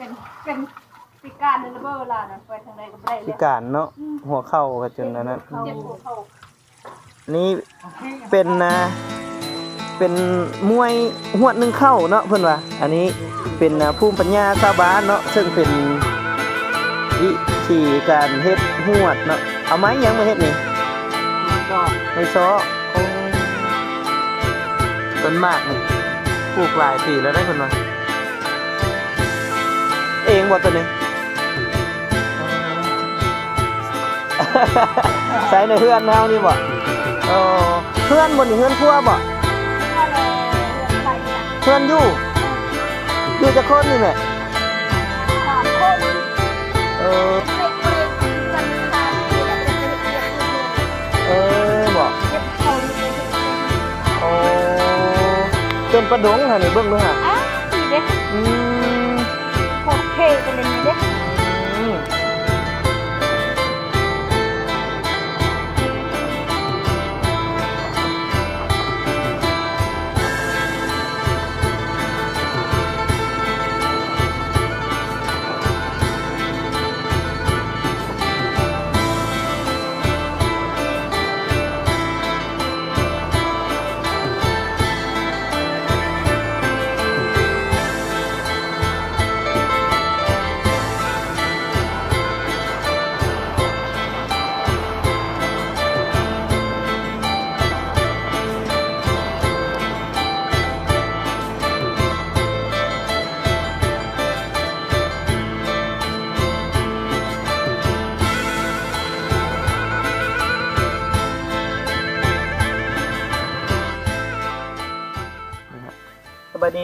เป็นเป็นพิการในระเบิดล่ะนะไปทางใดก็บ่ได้พิเลยการเนาะหัวเข่าก็จนอันนั้นเจ็บหัวเข่านี่เป็นนะเป็นมวยหวดหนึ่งเข้าเนาะเพื่อนว่าอันนี้เป็นนะภูมิปัญญาชาวบ้านเนาะซึ่งเป็นวิธีการเฮ็ดหวดเนาะเอาไม้หยังมาเฮ็ดนี่ก็ไม่ซ้อโอ้ต้นมากนี่ปลูกหลายปีแล้วได้เพิ่นว่า เองบ่ตัวนี้ใส่ในเฮือนแนวนี่บ่โอ้เพื่อนบนนี่เฮือนครัวบ่ก็เลยเรื่องไปน่ะเพื่อนอยู่อยู่จะคนนี่แหละสามคนเออไม่เคยกันทางที่แบบจะเป็นเรียกคือเออบ่เจ็บเข่าอยู่เลยโอ้เป็นประดงหั่นนี่เบิ่งดูฮะอ้าวนี่เด้อืม โคตร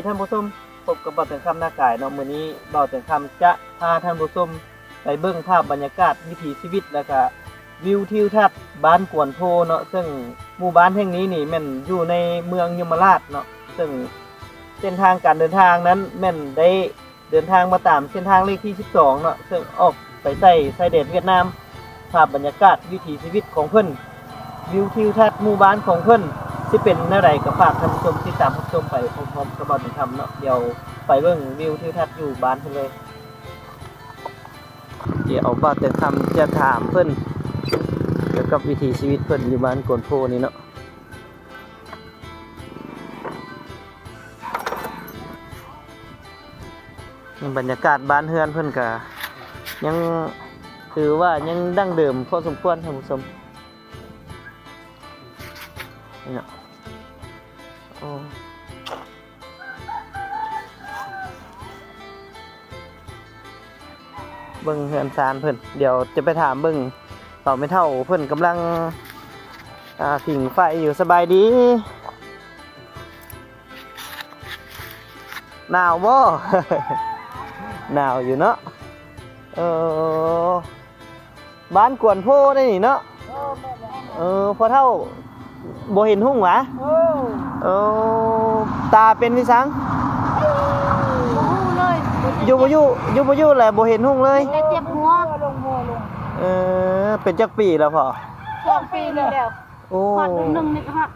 ท่านผู้ชมพบกับบ่าวแต่งคำหน้ากายเนาะมื้อนี้บ่าวแต่งคำจะพาท่านผู้ชมไปเบิ่งภาพบรรยากาศวิถีชีวิตแล้วก็วิวทิวทัศน์บ้านกวนโพเนาะซึ่งหมู่บ้านแห่งนี้นี่แม่นอยู่ในเมืองยมราชเนาะซึ่งเส้นทางการเดินทางนั้นแม่นได้เดินทางมาตามเส้นทางเลขที่ 12เนาะซึ่งออกไปใส่ชายแดนเวียดนาม ภาพบรรยากาศวิถีชีวิตของเพิ่นวิวทิวทัศน์หมู่บ้านของเพิ่น สิเป็นแนวใดก็ฝากท่านผู้ชมติดตามรับชมไปพร้อมๆกับบ่าวถึงคำเนาะเดี๋ยวไปเบิ่งวิวทิวทัศน์อยู่บ้านเพิ่นเลย เดี๋ยวบ่าวถึงคำจะถามเพิ่นเกี่ยวกับวิถีชีวิตเพิ่นอยู่บ้านโกนโพนี่เนาะบรรยากาศบ้านเฮือนเพิ่นก็ยังถือว่ายังดั้งเดิมพอสมควรท่านผู้ชมนี่เนาะ เบิ่งเฮือนซานเพิ่นเดี๋ยวจะไปถามเบิ่งต่อไม่เท่าเพิ่นกำลังอ่าผิงไฟอยู่สบายดีหนาวบ่ หนาวอยู่เนาะเออบ้านกวนโพได้นี่เนาะเออพอเท่าบ่เห็นหุ่งหวะโอ้เออตาเป็นวิสังบ่ฮู้ เลยอยู่บ่อยู่อยู่บ่อยู่แหละบ่เห็นหุ่งเลยแต่เจ็บหัวลงหัวลงเออ เป็นจักปีแล้วพ่อสองปีนี่แล้วโอ้ฮอดเดือนหนึงนี่ก็ฮอด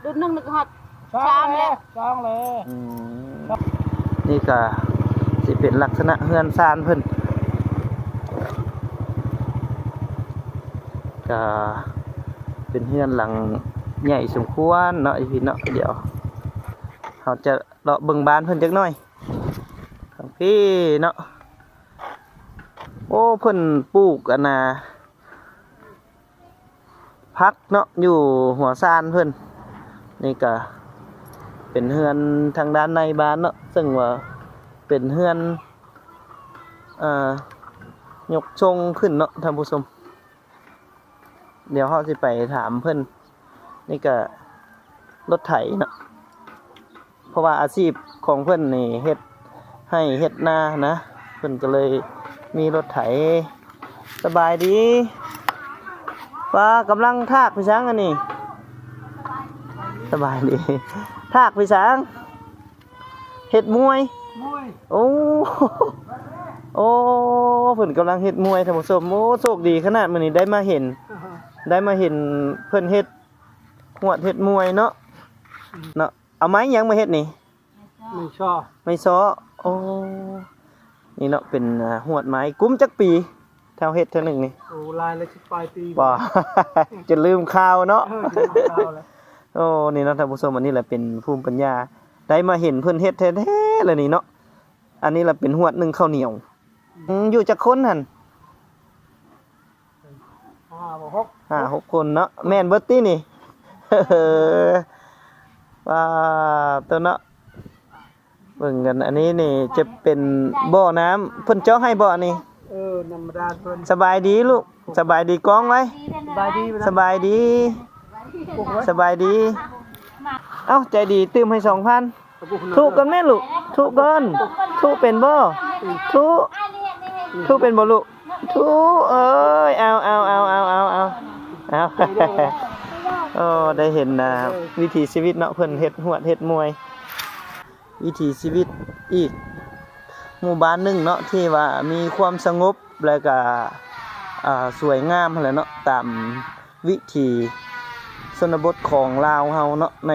เดือนหนึงนี่ก็ฮอดสาสามมแล้แล้ววสองเลยอืมนี่ก็สิเป็นลักษณะเฮือนซานเพิ่นก็เป็นเฮือนหลังใหญ่สมควรเนาะอีพี่เนาะเดี๋ยวเราจะเลาะเบิ่งบ้านเพิ่นจักหน่อย ทางพี่เนาะโอ้เพิ่นปลูกอันน่ะพักเนาะอยู่หัวซานเพิ่นนี่ก็เป็นเฮือนทางด้านในบ้านเนาะซึ่งว่าเป็นเฮือนอ่ายกชงขึ้นเนาะท่านผู้ชมเดี๋ยวเขาสิไปถามเพื่อนนี่ก็รถไถเนาะเพราะว่าอาชีพของเพื่อนนี่เฮ็ด ให้เฮ็ดนานะเพื่อนก็เลยมีรถไถสบายดีว่ากำลังทากไปช้างอันนี้สบายดีทากพี่ช้างเห็ดมวยมวยโอ้โอ้เพิ่นกำลังเฮ็ดมวยท่านผู้ชมโอ้โชคดีขนาดมื้อนี้ได้มาเห็น ได้มาเห็นเพิ่นเฮ็ดหวดเฮ็ดมวยเนาะเนาะเอาไม้หยังมาเฮ็ดนี่ไม่ชอบไม่ซ้อ โอ้นี่เนาะเป็นอ่าหวดไม้กุ้มจักปีเท่าเฮ็ดเท่าหนึงนี่โอ้ลายเลยชิดปลายปีบ่จะลืมข่าวเนาะเออจะเอาข้าวแล้วโอ้นี่เนาะท่านผู้ชมอันนี้แหละเป็นภูมิปัญญา ได้มาเห็นเพิ่นเฮ็ดแท้ๆเลยนี่เนาะอันนี้แหละเป็นหวดหนึ่งข้าวเหนียวอืมอยู่จักคนหั่นห้าบ่หกห้าหกคนเนาะแม่นเบิดตินี่ว่าตัวเนาะ เบิ่งกัน อันนี้นี่จะเป็นบ่อน้ำเพิ่นเจาะให้บ่อนี่เออธรรมดาเพิ่นสบายดีลูกสบายดีกองไว้สบายดีสบายดี ปลุกไว้สบายดี เอ้าใจดีตื้มให้สองพันปลุกทุกกันแม่ลูกทุกกันทุกเป็นบ่ทุกทุกเป็นบ่ลูกทุกเอ้ยเอาเอาเอาเอาเอาเอาเอาโอ้ได้เห็นนะวิถีชีวิตเนาะเพิ่นเฮ็ดหวดเฮ็ดมวย วิถีชีวิตอีก หมู่บ้านหนึ่งเนาะที่ว่ามีความสงบแล้วก็สวยงามหั่นแหละเนาะตามวิถีชนบทของลาวเฮาเนาะใน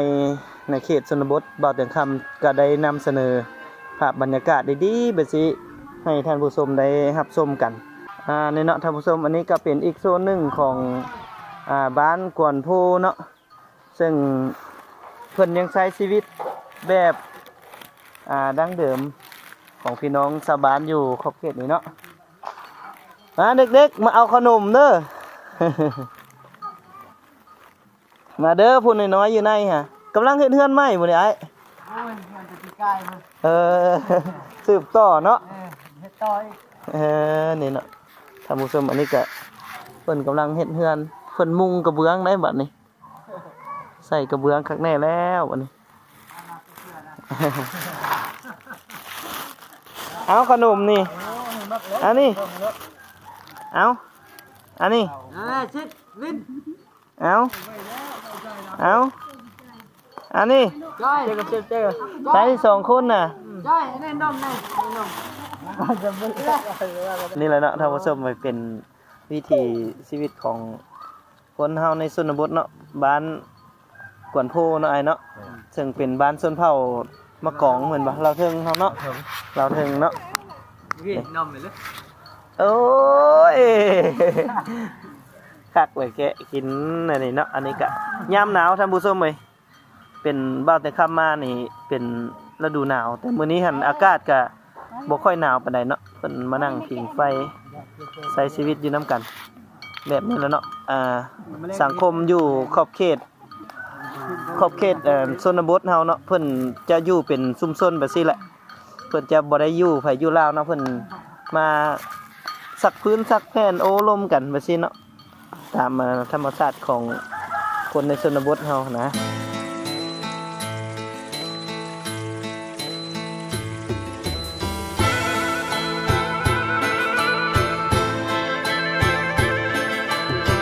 ในเขตชนบทบ่าวเตียงคำก็ได้นำเสนอภาพบรรยากาศดีๆแบบนี้ให้ท่านผู้ชมได้รับชมกันในเนาะท่านผู้ชมอันนี้ก็เป็นอีกโซนหนึ่งของอบ้านกวนโพเนาะซึ่งเพิ่นยังใช้ชีวิตแบบ อ่าดั้งเดิมของพี่น้องชาวบ้านอยู่ขอบเขตนี้เนาะมาเด็กๆมาเอาขนมเด้อมาเด้อพูดน้อยๆอยู่ในฮะกำลังเฮ็ดเฮือนใหม่บ่ได้ไอ้โอ้ยมันจะตีกายมาเออสืบต่อเนาะเออเฮ็ดต่อยเออนี่เนาะท่านผู้ชมอันนี้ก็เพิ่นกำลังเฮ็ดเฮือนเพิ่นมุงกระเบื้องได้บัดนี้ ใส่กระเบื้องคักแน่แล้วบัดนี้ เอาขนมนี่อันนี้เอาอันนี้เออชิดวินเอาเอาอันนี้จ้อยเจอกับเจอเจอใช้สองคนน่ะจ้อยแน่นอนแน่นอนจะไม่ได้นี่แหละเนาะท่านผู้ชมไปเป็นวิถีชีวิตของคนเฮาในชนบทเนาะบ้านกวนโพเนาะไอ้เนาะซึ่งเป็นบ้านชนเผ่า มะกองเหมือนบ่เราเทิงเฮาเนาะเราเทิงเนาะวินนอมเลยโอ้ยคักไว้แกะกินอันนี้เนาะอันนี้ก็ยามหนาวท่านผู้ชมเอ้ยเป็นบ้าวแต่ค่ำมานี่เป็นฤดูหนาว แต่มื้อนี้หันอากาศก็บ่ค่อยหนาวปานใดเนาะเพิ่นมานั่งผิงไฟใช้ชีวิตอยู่น้ำกัน แบบนี้แหล้วเนาะอ่าสังคมอยู่ขอบเขต ขอบเขตเอ่อชนบทเฮาเนาะเพิ่นจะอยู่เป็นชุมชนแบบนี้แหละ เพิ่นจะบ่ได้อยู่ไผอยู่ลาวเนาะเพิ่นมาสักพื้นสักแผ่นโอ้ลมกันแบบนี้เนาะตามธรรมชาติของคนในชนบทเฮานะ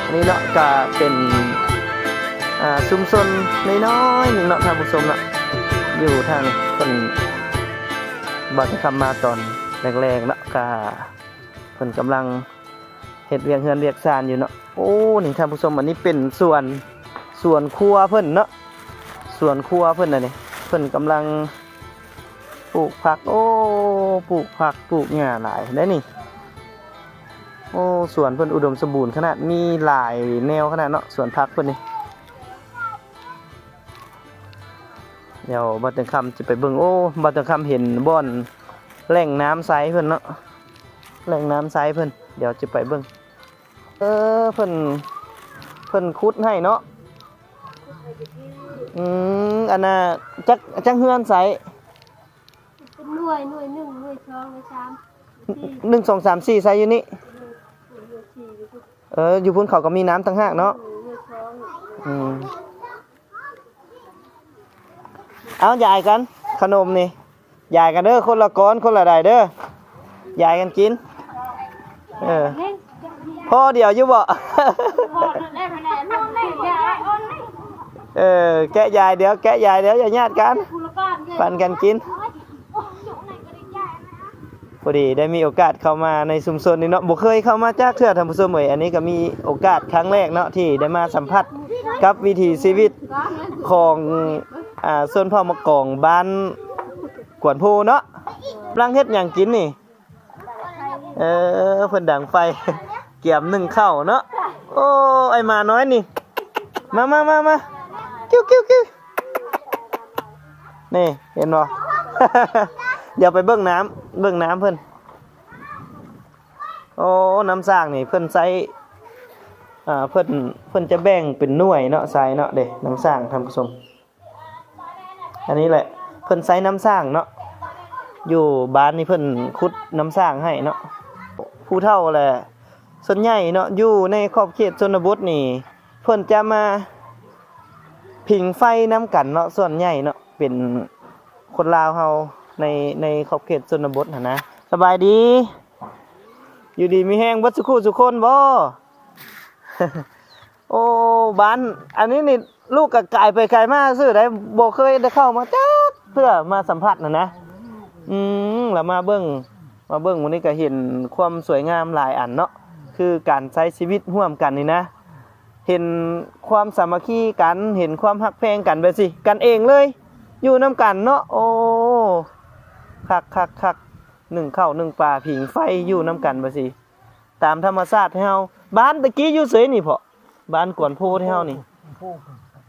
อันนี้เนาะก็เป็น อ่าชุมชนน้อยๆหนึ่งเนาะท่านผู้ชมเนาะอยู่ทางเป็นบัตรคำมาตอนแรกๆเนาะก็เพิ่นกำลังเฮ็ดเวียงเฮือนเวียกซานอยู่เนาะโอ้นี่ท่านผู้ชมอันนี้เป็นส่วนส่วนครัวเพิ่นเนาะส่วนครัวเพิ่นน่ะนี่เพิ่นกำลังปลูกผัก โอ้ปลูกผักปลูกหญ้าหลายได้นี่โอ้สวนเพิ่นอุดมสมบูรณ์ขนาดมีหลายแนวขนาดเนาะสวนพักเพิ่นนี่ เดี๋ยวบัดเตึงคำจะไปเบิ่งโอ้บัดเตึงคำเห็นบ่อนแหล่งน้ำใสเพิ่นเนาะแหล่งน้ำใสเพิ่นเดี๋ยวจะไปเบิ่งเออเพิ่นเพิ่นขุดให้เนาะอืมอันน่ะจักจักเฮือนใสเป็นหน่วยหน่วยหนึ่งหน่วยสองหน่วยสามสี่หนึ่งสองสามสี่ใสอยู่นี่หน่วยสี่หน่วยเอออยู่พุ่นเขาก็มีน้ำตั้งหากเนาะสองอืม เอายายกัน ขนมนี่ยายกันเด้อคนละก้อนคนละใดเด้อยายกันกิน เออพ่อเดียวอยู่บ่ เออแกะยายเดี๋ยวแกะยายเดี๋ยวอย่าญาติกันคุณละก้อนเปันกันกินพอดีได้มีโอกาสเข้ามาในชุมชนนี้เนาะบ่เคยเข้ามาจากเทือท่านผู้ชมเอยอันนี้ก็มีโอกาสครั้งแรกเนาะที่ได้มาสัมผัสกับวิถีชีวิตของ อ่าส่วนพ่อมะกองบ้านกวนโพเนาะรังเฮ็ดหยังกินนี่ เออเพิ่นดังไฟ เกี่ยมหนึ่งเข้าเนาะ โอ้ไอหมาน้อยนี่ มามามามากิ้วกิ้วกิ้วนี่เห็นบ่ เดี๋ยวไปเบิ่งน้ำเบิ่งน้ำเพิ่นโอ้น้ำสร้างนี่เพิ่นใช้อ่าเพิ่นเพิ่นจะแบ่งเป็นหน่วยเนาะใส่เนาะเด้น้ำสร้างท่านผู้ชม อันนี้แหละเพิ่นใช้น้ำสร้างเนาะอยู่บ้านนี่เพิ่นขุดน้ำสร้างให้เนาะผู้เฒ่าแหละส่วนใหญ่เนาะอยู่ในขอบเขตชนบทนี่เพิ่นจะมาผิงไฟน้ำกันเนาะส่วนใหญ่เนาะเป็นคนลาวเฮาในในขอบเขตชนบทนะสบายดี อยู่ดีมีแห้งเบัดสุขุสุคนบ่โอ้บ้านอันนี้นี่ ลูกกับไก่ไปไก่มากซื้อได้บ่เคยได้เข้ามาจักเพื่อมาสัมผัสนะนะ อืมแล้วมาเบิ่งมาเบิ่งวันนี้ก็เห็นความสวยงามหลายอันเนาะคือการใช้ชีวิตร่วมกันนี่นะ เห็นความสามัคคีกันเห็นความฮักแพงกันไปสิกันเองเลย อยู่น้ำกันเนาะโอ้คักคักคักหนึ่งเข้าหนึ่งปลาผิงไฟอยู่น้ำกันไปสิตามธรรมชาติให้เฮาบ้านตะกี้อยู่เสยนี่พอบ้านกวนโพที่เฮานี่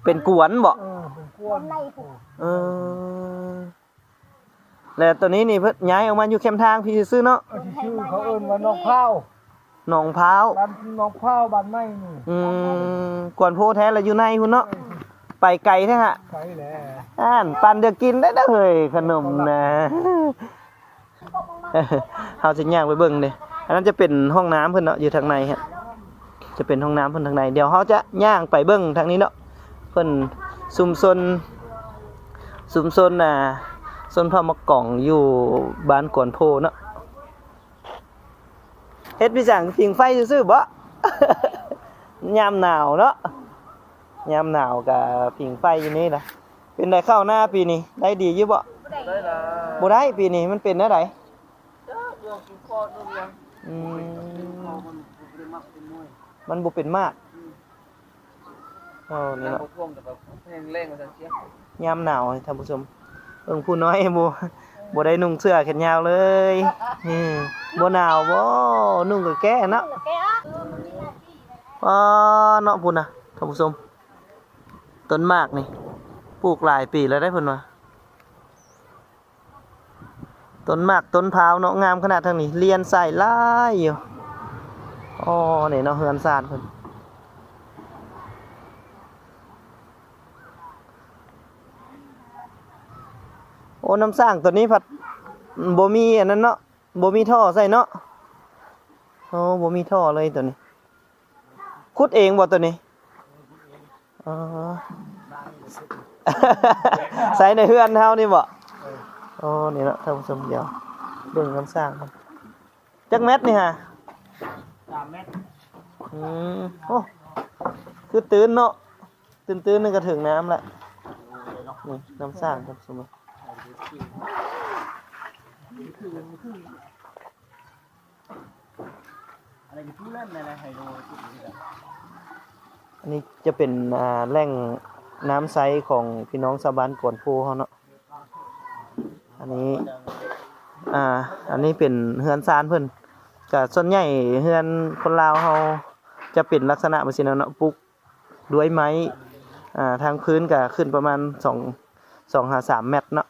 เป็นกวนบ่เออเป็นกวนเออแล้วตอนนี้นี่เพิ่นย้ายออกมาอยู่แคมป์ทางพี่ซื้อเนาะเอาที่ชื่อเขาเอิ้นว่าน้องพร้าวหนองพร้าวบ้านน้องพร้าวบ้านไม้นี่อืมกวนโพแท้แล้วอยู่ในพุ่นเนาะไปไกลแท้ฮะ ใช่แหละอ่านปันเดี๋ยวกินได้เด้อเฮ้ยขนมนะเฮาสิย่างไปเบิ่งเด้อันนั้นจะเป็นห้องน้ำเพิ่นเนาะอยู่ทางในฮะจะเป็นห้องน้ำเพิ่นทางในเดี๋ยวเฮาจะย่างไปเบิ่งทางนี้เนาะเพิ่นซุมซนซุมซนน่ะซนพระมะกล่องอยู่บ้านกวนโพเนาะเฮ็ดพี่สั่งผิงไฟซื่อๆบ่ยามหนาวเนาะยามหนาวกับผิงไฟอยู่นี่นะเป็นได้เข้าวหน้าปีนี้ได้ดีอยู่บ่ได้ละบ่ได้ปีนี้มันเป็นได้ไดเรื่องกินข้อเรื่องยังอืมมันบ่ได้มักเป็นมวย มันบ่เป็นมากโอ้นี่แต่เนาะบ่ท่วมแต่แบบเพลงเร่งว่าซั่นเสียยามหนาวท่านผู้ชมเบิ่งผู้น้อยบ่บ่ได้นุ่งเสื้อแขนยาวเลยนี่บ่หนาวบ่นุ่งก็แก้เนาะอ๋อเนาะพุ่นน่ะท่านผู้ชมต้นมากนี่ปลูกหลายปีแล้วได้เพิ่นว่าต้นมากต้นพร้าวเนาะงามขนาดทางนี้เรียนใส่หลายอยู่อ๋อนี่เนาะเฮือนซ่านเพิ่น อ้น้ำสร้างตัวนี้ผัดบ่มีอันนั้นเนาะบ่มีท่อใส่เนาะโอ้บ่มีท่อเลยตัวนี้ขุดเองบ่ตัวนี้อ๋อใส่ในเฮือนเฮานี่บ่โอ้นี่เนาะท่านผู้ชมเดี๋ยวเบิ่งน้ำสร้างมันจักเม็ดนี่ฮะ3เมตรอืมโอ้คือตื่นเนาะตื่นๆนึงก็ถึงน้ำละนี่น้ำสร้างท่านผู้ชม อะไรก็ผู้เล่นในไฮโลจุดนี้แหละอันนี้จะเป็นอ่าแหล่งน้ำใสของพี่น้องชาวบ้านกวนโพเขาเนาะ อันนี้อ่า อันนี้เป็นเฮือนซานเพิ่นก็ส่วนใหญ่เฮือนคนลาวเฮาจะเป็นลักษณะแบบนี้เนาะปลูกด้วยไม้อ่าทางพื้นก็ขึ้นประมาณ2 2หา3เมตรเนาะ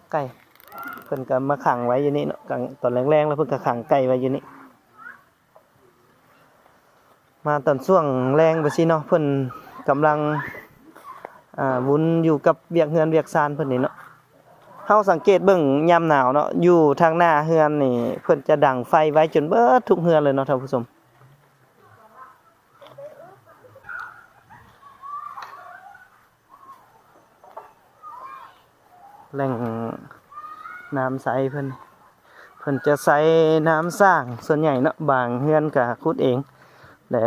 กไก่เพิ่นก็มาขังไว้อยู่นี่เนาะตอนแรงๆแล้วเพิ่นก็ขังไก่ไว้อยู่นี่มาตอนช่วงแรงไปสิเนาะเพิ่นกำลังอ่าวุนอยู่กับเวียกเฮือนเวียกซานเพิ่นนี่เนาะเฮาสังเกตเบิ่งยามหนาวเนาะอยู่ทางหน้าเฮือนนี่เพิ่นจะดังไฟไว้จนเบิดทุกเฮือนเลยเนาะท่านผู้ชม แหล่งน้ำใสเพิ่นเพิ่นจะใส่น้ำสร้างส่วนใหญ่เนาะบางเฮือนก็ขุดเองและ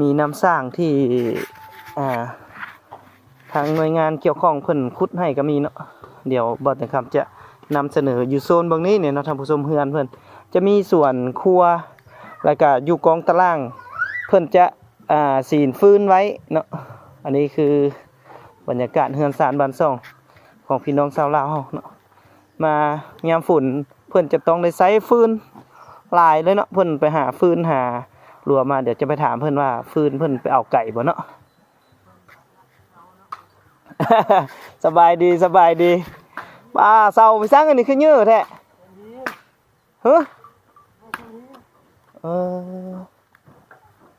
มีน้ำสร้างที่อ่าทางหน่วยงานเกี่ยวข้องเพิ่นขุดให้ก็มีเนาะเดี๋ยวบอสนะครับจะนำเสนออยู่โซนบางนี้เนี่ยเนาะท่านผู้ชมเฮือนเพิ่นจะมีส่วนครัวแล้วก็อยู่กองตาราง เพิ่นจะอ่าสีนฟื้นไว้เนาะอันนี้คือบรรยากาศเฮือนสารบ้านซ่อง ของพี่น้องชาวลาวเฮาเนาะมายามฝนพิ่นจะต้องได้ใช้ฟืนหลายเลยเนาะเพิ่นไปหาฟืนหารัวมาเดี๋ยวจะไปถามเพิ่นว่าฟืนเพิ่นไปเอาไก่บ่เนาะสบายดีสบายดีป้าเศร้าไปสร้างอันนี้คือเยอะแท้ฮะเออ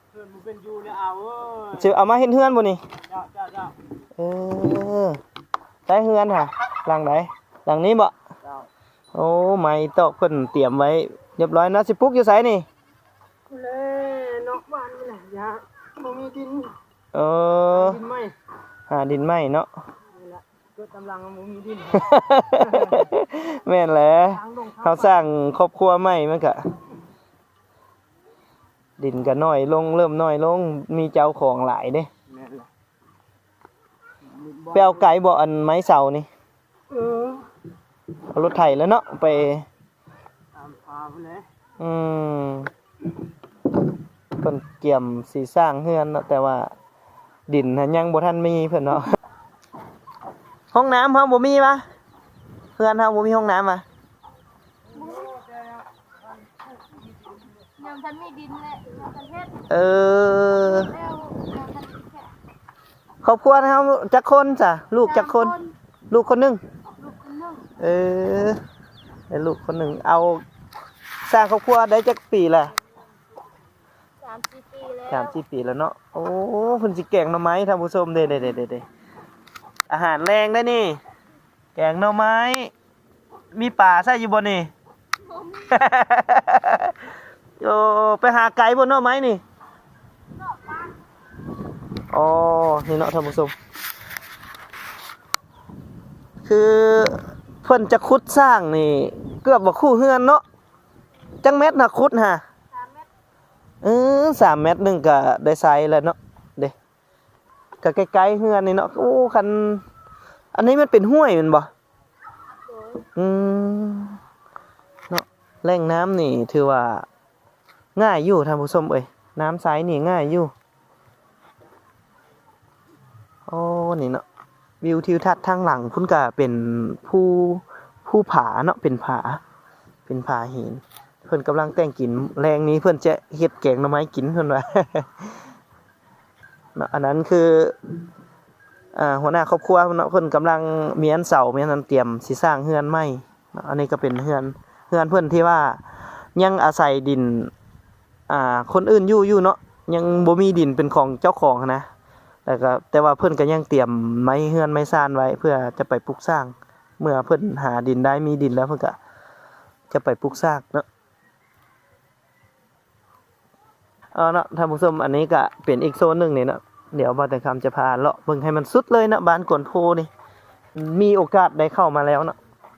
เพื่อนมึงเป็นยูเนี่ยเอาเว้ยสิเอามาเฮ็ดเฮือนบ่นี่เจ้าเจ้าเจ้าเออ ได้เฮือนค่ะ หลังไหนหลังนี้บ่เจ้าโอ้ไม้ตอกเพิ่นเตรียมไว้เรียบร้อยนะสิปลูกอยู่ไสนี่เล่นอกบ้านนี่แหละยาบ่มีดินเออดินไหมหาดินไม้เนาะนี่แหละเกิดกำลังบ่มีดินแม่นแหละทางลงเขาสร้างครอบครัวใหม่มันก็ดินก็น้อยลงเริ่มน้อยลงมีเจ้าของหลายเด้แม่นแหละ ไปเอาไก่บ่อันไม้เสานี่เออเอารถไถแล้วเนาะไปตามพาไปเลยอืมเพิ่นเกี่ยมสีสร้างเฮือนเนาะแต่ว่า ดินน่ะยังบ่ทันมีเพิ่นเนาะห้องน้ำเฮาบ่มีปะเฮือนเฮาบ่มีห้องน้ำอะยังทันมีดินเลยยังทันเฮ็ดเออ แล้วยังทันแค่ ครอบครัวเฮาจักคนจ้ะลูกจักคน ลูกคนหนึงลูกคนหนึงเออได้ลูกคนหนึ่งเอา สร้างครอบครัวได้จักปีละสามสี่ปีแล้วสามสี่ปีแล้วเนาะโอ้เพิ่นสิแกงหน่อไม้ท่านผู้ชมเด้เด้เด้เด้เด้อาหารแรงได้นี่ แกงหน่อไม้ มีป่าใส่อยู่บ่นี่ โอ้ไปหาไก่บนหน่อไม้นี่ อ๋อ นี่เนาะท่านผู้ชม คือเพิ่นจะขุดสร้างนี่ เกือบบ่คู่เฮือนเนาะ จังเม็ดน่ะขุดฮะสามเมตรเออสามเมตรหนึ่งก็ได้ไซส์แล้วเนาะ เด้ก็ใกล้ๆเฮือนนี่เนาะ โอ้คัน อันนี้มันเป็นห้วยแมันบ่โดยอืมเนาะแหล่งน้ำนี่ถือว่า ง่ายอยู่ท่านผู้ชมเอ้ยน้ำใสนี่ง่ายอยู่ โอ้นี่เนาะวิวทิวทัศน์ทางหลังพุ่นก็เป็นผู้ผู้ผาเนาะเป็นผา เป็นผาหินเพิ่อนกำลังแต่งกินแรงนี้เพิ่อนจะเฮ็ดแกงหน่อไม้กินเพิ่อนว่าเนาะอันนั้นคืออ่าหัวหน้าครอบครัวเนาะเพิ่อนกำลังเมียนเสาเมียนนั้นเตรียมสิสร้างเฮือนใหม่อันนี้ก็เป็นเฮือนเฮือนเพิ่อนที่ว่ายังอาศัยดิน อ่า คนอื่นอยู่อยู่เนาะยังบ่มีดินเป็นของเจ้าของนะ แต่ก็แต่ว่าเพิ่อนก็ยังเตรียมไม้เฮือนไม้ซ่านไว้ เพื่อจะไปปลูกสร้าง เมื่อเพิ่อนหาดินได้มีดินแล้วเพิ่นก็จะไปปลูกสร้างเนาะเอาเนาะท่านผู้ชมอันนี้ก็เป็นอีกโซนหนึ่งนี่เนาะเดี๋ยวบาแต่คำจะพาเลาะเบิ่งให้มันสุดเลยเนาะบ้านกวนโพนี่มีโอกาสได้เข้ามาแล้วเนาะ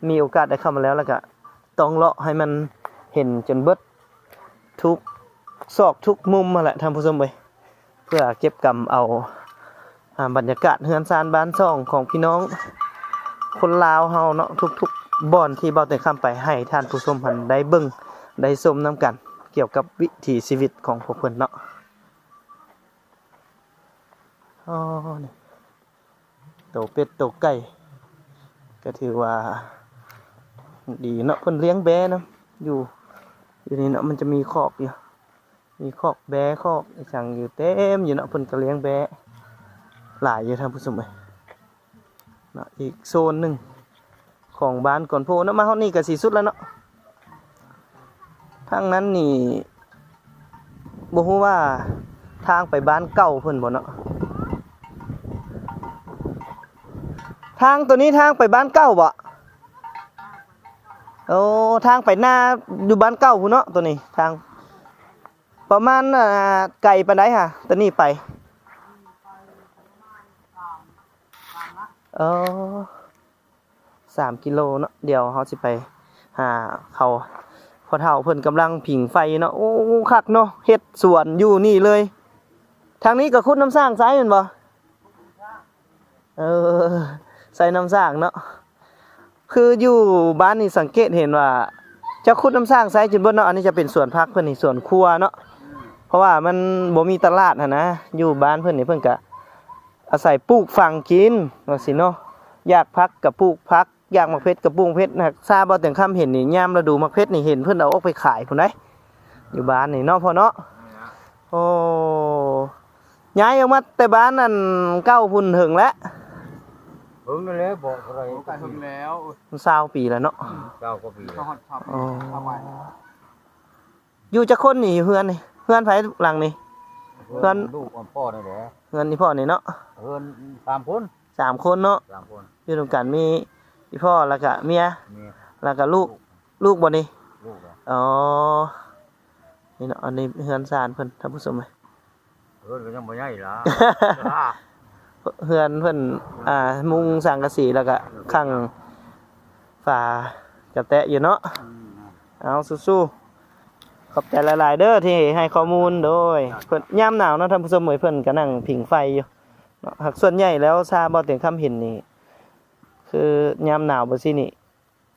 มีโอกาสได้เข้ามาแล้วแล้วก็ต้องเลาะให้มันเห็นจนเบิดทุกซอกทุกมุมมาแหละท่านผู้ชมเว้ยเพื่อเก็บกำเอาอ่า บรรยากาศเฮือนซานบ้านซ่องของพี่น้อง คนลาวเฮาเนาะทุกๆบ่อนที่เบาแต่คำไปให้ท่านผู้ชมหันได้เบิ่งได้ชมนํกัน เกี่ยวกับวิถีชีวิตของพวกเพิ่นเนาะอ๋อนี่โตเป็ดโตไก่ก็ถือว่า ดีเนาะเพิ่นเลี้ยงแบะเนาะอยู่อยู่นี่เนาะมันจะมีคอกอยู่มีคอกแบะคอกไอ้สังอยู่เต็มอยู่เนาะเพิ่นก็เลี้ยงแบะ หลายอยู่ท่านผู้ชมเอ้ยเนาะอีกโซนหนึ่งของบ้านก่อนโพนะมาเฮานี่ก็สิสุดแล้วเนาะทางนั้นนี่บ่ฮู้ว่าทางไปบ้านเก่าเพิ่นบ่เนาะทางตัวนี้ทางไปบ้านเก่าบ่โอ้ทางไปหน้าอยู่บ้านเก่าพุ่นเนาะตัวนี้ทาง ประมาณไกลปานใดฮะตัวนี้ไป เออสามกิโลเนาะเดี๋ยวเฮาสิไปหาเขาพอเฒ่าเพิ่นกำลังผิงไฟเนาะโอ้คักเนาะเฮ็ดสวนอยู่นี่เลย ทางนี้ก็ขุดน้ำสร้างซ้ายแม่นบ่เออใส่น้ำสร้างเนาะคืออยู่บ้านนี่สังเกตเห็นว่าจะขุดน้ำสร้างซ้ายจนบิดเนาะอันนี้จะเป็นสวนผักเพิ่นนี่สวนครัวเนาะเพราะว่ามันบ่มีตลาดหั่นะอยู่บ้านเพิ่นนี่เพิ่นก็ อาศัยปลูกฝังกินว่าสิเนาะอยากพักก็ปลูกพักอยากมักเพชรกับปรุงเพชรนะทราบบ่แต่งคำเห็นนี่ยามฤดูมักเพชรนี่เห็นเพิ่นเอาออกไปขายพุ่นได้อยู่บ้านนี่เนาะพ่อเนาะโอ้ย้ายออกมาแต่บ้านนั่นเก้าพุ่นถึงแล้วหึงนั่นแหละบอกอะไรโอ้ก็หึงแล้วมัน20ปีแล้วเนาะเจ้าก็ปีก็ฮอดชอบอ๋อเอาไว้อยู่จักคนนี่เฮือนนี่เฮือนไผหลังนี่ เพิ่นลูกอ่อนพ่อนั่นแหละเฮือนนี่พ่อนี่เนาะเพิ่นสามคนสามคนเนาะสามคนอยู่ตรงกันมีพี่พ่อแล้วก็เมียมีแล้วก็ลูกลูกบ่นี่ลูกอะอ๋อนี่เนาะอันนี้เฮือนซานเพิ่นท่านผู้ชมเอ้ยเพิ่นก็ยังบ่ใหญ่ล่ะเฮือนเพิ่นอ่ามุงสังกะสีแล้วก็ข้างฝาจะแตะอยู่เนาะเอาสู้ๆ ขอบใจหลาย ๆ เด้อที่ให้ข้อมูลโดยเพิ่นยามหนาวเนาะท่านผู้ชมเอ้ยเพิ่นก็นั่งผิงไฟอยู่เนาะหากส่วนใหญ่แล้วทราบบ่ถึงคำเห็นนี่คือยามหนาวบ่ซี่นี่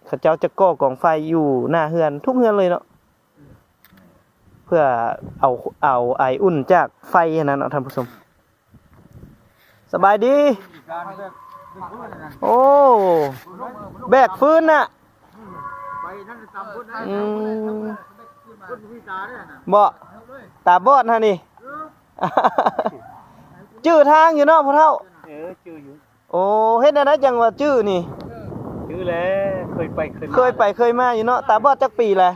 เขาเจ้าจะก่อกองไฟอยู่หน้าเฮือน ทุกเฮือนเลยเนาะเพื่อเอาเอาไออุ่นจากไฟอันนั้นเนาะท่านผู้ชมสบายดีการแบบเป็นคนนั่นโอ้ แบกฟื้นน่ะไปนั่นตามคนนั้นอืม คนมีตาเนี่ยน่ะบ่ตาบอดฮะนี่จื้อทางอยู่เนาะพ่อเฒ่า เออชื่ออยู่ โอ้เฮ็ดได้จังว่าจื้อนี่ชื่อแล้วเคยไปเคยมาเคยไปเคยมาอยู่เนาะตาบอดจักปีแหละ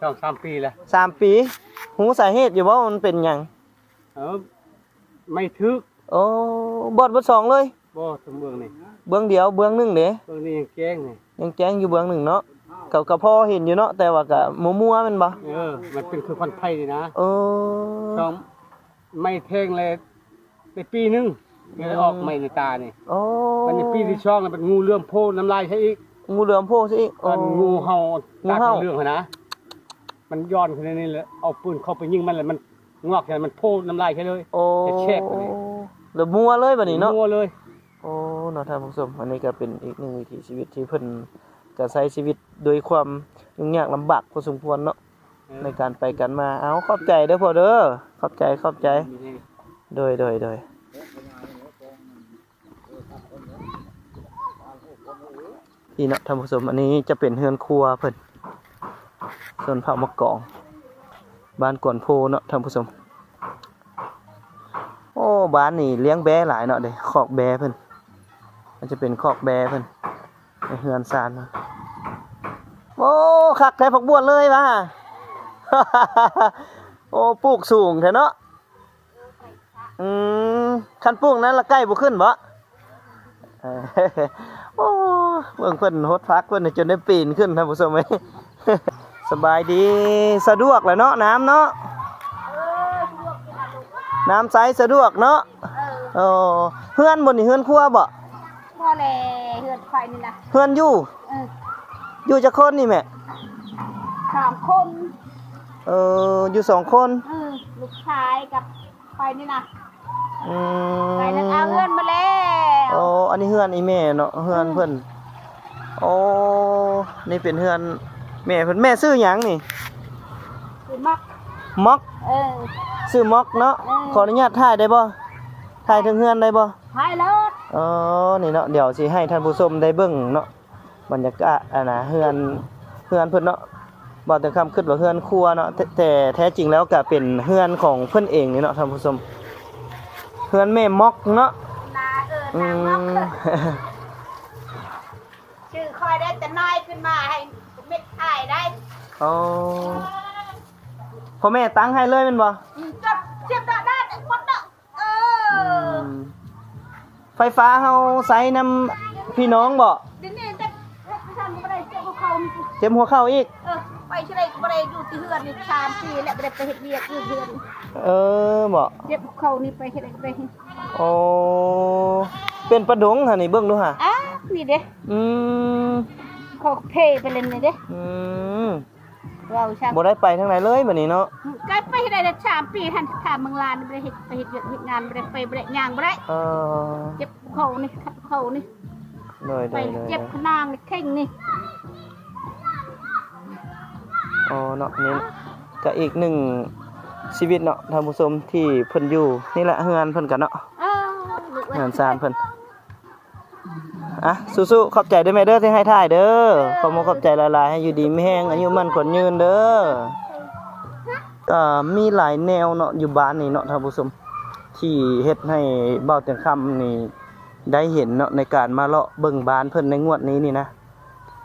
สองสามปีแล้วสามปี หูสาเหตุอยู่ว่ามันเป็นหยังเออไม่ทึกโอ้บอดเบ่สองเลยบ่สมเมืองนี่เบื้องเดียวเบื้องหนึงเด้เมืองนี้ยังแจ้งนี่ยังแจ้งอยู่เบื้องหนึ่งเนาะ กับกับพ่อเห็นอยู่เนาะแต่ว่าก็มัวๆแมันบ่เออ มันเป็นคือควันไผ่นี่นะเออต้องไม่แทงเลยในปีหนึงก็เลยออกใหม่ในตานี่โอ้มันในปีที่ช่องน่ะเป็นงูเลื่อมโพนน้ำลายใช่อีกงูเหลือมโพสิโอ้อันงูเห่างูตาเห่า เรื่องหั้นนะมันย้อนขึ้นในนี่เลยเอาปืนเข้าไปยิงมันเลยมันงอกใส่มันโพน้ำลายแค่เลย โอ้จะแชกกว่านี้ เหลือมัวเลยบัดนี้เนาะ งัวเลย โอ้เนาะท่านผู้ชมอันนี้ก็เป็นอีกหนึ่งวิถีชีวิตที่เพิ่น ก็ใช้ชีวิตโดยความยุ่งยากลำบากพอสมควรเนาะในการไปกันมา เอาขอบใจเด้อพ่อเด้อขอบใจขอบใจมีนี่โดยโดยโดยนี่เนาะท่านผู้ชมอันนี้จะเป็นเฮือนครัวเพิ่นส่วนเผามะกอง บ้านกวนโพเนาะท่านผู้ชมโอ้บ้านนี่เลี้ยงแบะหลายเนาะเด้คอกแบะเพิ่นมันจะเป็นคอกแบะเพิ่นใน เฮือนซานเนาะโอ้คักแท้ผักบวชเลยว่ะโอ้ปลูกสูงแท้เนาะอืมคันปลูกนั้นละใกล้บ่ขึ้นบ่เอ้ยโอ้เบิ่งเพิ่นโฮดพักเพิ่นน่ะจนได้ปีนขึ้นท่านผู้ชมเอ้ยสบายดีสะดวกแหล้วเนาะน้ำเนาะน้ำใสสะดวกเนาะโอ้เฮือนบนนี่เฮือนครัวบ่พ่อแลเฮื อนไฟนี่นะเฮือนอยู่เอออยู่จักคนนี่แม่สามคนเอออยู่สองคนเออลูกชายกับไฟนี่นะอืไฟนั้นเอาเงินมาแล้วโอ้อันนี้เฮือนอีแม่เนาะเฮือนเพิ่นโอ้นี่เป็นเฮือนแม่เพิ่นแม่ซื้อหยังนี่คือมักม็อกเออซื้อม็อกเนาะอืมขออนุญาตถ่ายได้บ่ถ่ายถึงเฮือนได้บ่ ให้แล้วอ๋อนี่เนาะเดี๋ยวสิให้ท่านผู้ชมได้เบิ่งเนาะบรรยากาศอะนะเฮือนเฮือนเพิ่นเนาะบ่แต่คำคิดว่าเฮือนครัวเนาะแต่แต่แท้จริงแล้วก็เป็นเฮือนของเพิ่นเองนี่เนาะท่านผู้ชมเฮือนแม่ม็อกเนาะนาเอออืนางมักมชื่อคอยได้แต่น้อยขึ้นมาให้เม็ดถ่ายได้อ๋อพ่อแม่ตั้งให้เลยแม่นบ่อืมจับเจ็บดอกได้แต่หมดดอกเออ ม ไฟฟ้าเฮาใช้นำพี่น้องบ่เดี๋ยวนี้แต่เฮ็ดไปทำก็บ่ได้เจ็บหัวเข่านี่เจ็บหัวเข่าอีกเออไปที่ไรก็บ่ได้อยู่ที่เฮือนนี่สามปีแล้วบ่ได้ไปเฮ็ดเวียกอยู่เฮือนเออบ่เจ็บหัวเข่านี่ไปเฮ็ดอะไรก็ได้โอ้เป็นประดงหั่นนี่เบิ่งดูห่ะอะนี่เด้อืมเขาเพไปเล่นนี่เด้อืม เราช่างบ่ได้ไปทางไหนเลยบัดนี้เนาะก็ไปเฮ็ดได้สามปีทันถามเมืองลานบ่ได้เฮ็ดไปเฮ็ดเวียกเฮ็ดงานบ่ได้ไปบ่ได้ย่างบ่ได้เออเจ็บหัวเข่านี่ทับหัวเข่านี่เลยไปเลยเลยเจ็บขนางนี่เข่งนี่อ๋อเนาะนี่ก็อีกหนึ่งชีวิตเนาะท่านผู้ชมที่เพิ่นอยู่นี่แหละเฮือนเพิ่นกันเนาะเออลูกเอ้ยเฮือนซานเพิ่น อะสู้ๆขอบใจด้วยแม่เด้อที่ให้ถ่ายเด้อขอมขอบใจลายๆให้อยู่ดีไมีแห้งอายุมันขวัญยืนเด้อก็มีหลายแนวเนาะอยู่บ้านนี่เนาะท่านผู้ชมที่เฮ็ดให้เบ้าแต่งคำนี่ได้เห็นเนาะในการมาเลาะเบิ่งบ้านเพิ่นในงวดนี้นี่นะ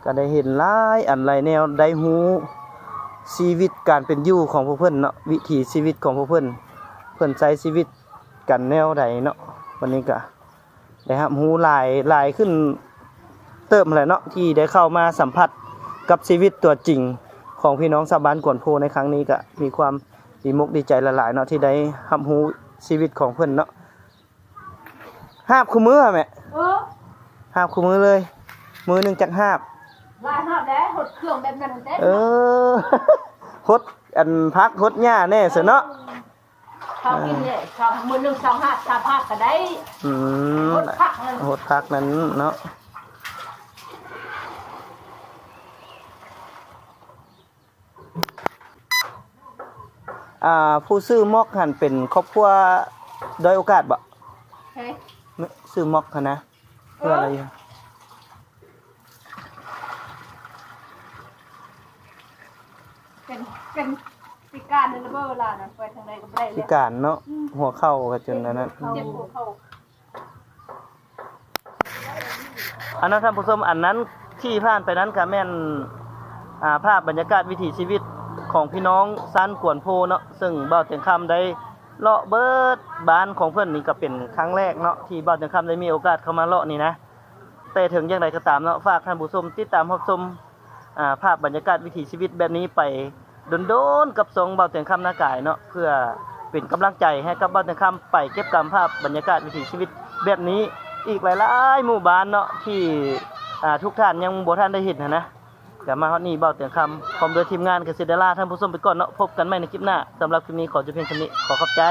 ก็ได้เห็นหลายอันหลายแนวได้ฮู้ชีวิตการเป็นอยู่ของพวกเพิ่นเนาะวิถีชีวิตของพวกเพิ่นเพิ่นใช้ชีวิตกันแนวใดเนาะวันนี้ก็ ได้รับฮู้หลายหลายขึ้นเติมแหละเนาะที่ได้เข้ามาสัมผัสกับชีวิตตัวจริงของพี่น้องชาวบ้านกวนโพในครั้งนี้ก็มีความดีมุกดีใจหลายๆเนาะที่ได้รับรู้ชีวิตของเพิ่นเนาะหาบคู่มืออะแม่เออหาบคู่มือเลย มือหนึงจักหาบลายหอดแล้วหดเครื่องแบบนั้นเด้เออฮดอันพักฮดหญ้าแน่เสยเนาะ เขากินเนี่ยสองมือหนึ่งสองห้าสามห้าก็ได้อืมหดผักเลยฮดพักนั้นเนาะอ่าผู้ซื้อมอกหันเป็นครอบครัวด้อยโอกาสบ่เฮ้ยซื้อมอกหันนะเพื่ออะไรอะเป็นเป็นพิ การในระเบิดเวลานะไปทางใดก็ไม่ได้เลพิยการเนาะหัวเข้าก็จนอันนั้นเจ็บหัวเข่าอันนั้นท่านผู้ชมอันนั้นที่ผ่านไปนั้นก็แม่นอ่าภาพบรรยากาศวิถีชีวิตของพี่น้องซันกวนโพเนาะซึ่งบ่าวเตียงคำได้เลาะเบิดบ้านของเพื่อนนี่ก็เป็นครั้งแรกเนาะที่บ่าวเตียงคำได้มีโอกาสเข้ามาเลาะนี่นะ แต่ถึงอย่างไรก็ตามเนาะฝากท่านผู้ชมติดตามรับชมอ่าภาพบรรยากาศวิถีชีวิตแบบนี้ไป โดนๆกับทรงเบาเตียงคำหน้ากายเนาะเพื่อเป็นกำลังใจให้กับเบาเตียงคำไปเก็บกรรมภาพบรรยากาศวิถีชีวิตแบบนี้อีกหลายๆหมู่บ้านเนาะที่ทุกท่านยังบ่ท่านได้เห็นนะนะกลับมาฮอตนี่เบาเตียงคำพร้อมโดยทีมงานเกษตรลาท่านผู้ชมไปก่อนเนาะพบกันใหม่ในคลิปหน้าสำหรับคลิปนี้ขอจบเพียงเท่านี้ขอขอบใจ